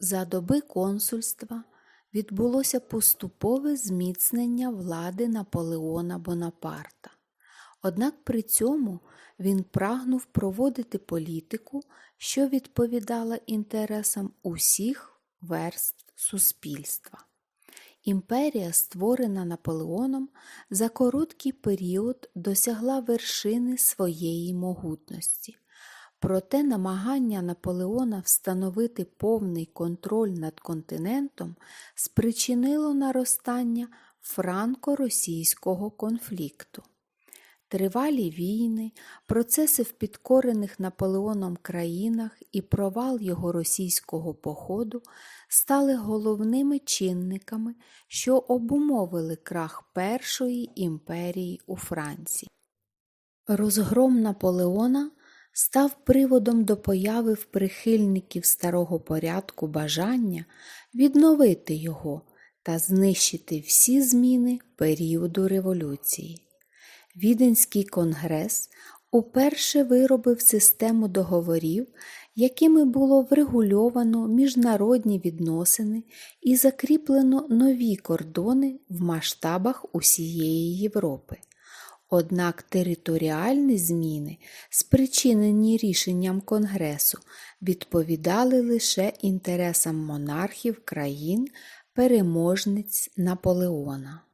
За доби консульства відбулося поступове зміцнення влади Наполеона Бонапарта. Однак при цьому він прагнув проводити політику, що відповідала інтересам усіх верств суспільства. Імперія, створена Наполеоном, за короткий період досягла вершини своєї могутності. Проте намагання Наполеона встановити повний контроль над континентом спричинило наростання франко-російського конфлікту. Тривалі війни, процеси в підкорених Наполеоном країнах і провал його російського походу стали головними чинниками, що обумовили крах Першої імперії у Франції. Розгром Наполеона став приводом до появи в прихильників старого порядку бажання відновити його та знищити всі зміни періоду революції. Віденський конгрес уперше виробив систему договорів, якими було врегульовано міжнародні відносини і закріплено нові кордони в масштабах усієї Європи. Однак територіальні зміни, спричинені рішенням Конгресу, відповідали лише інтересам монархів країн переможниць Наполеона.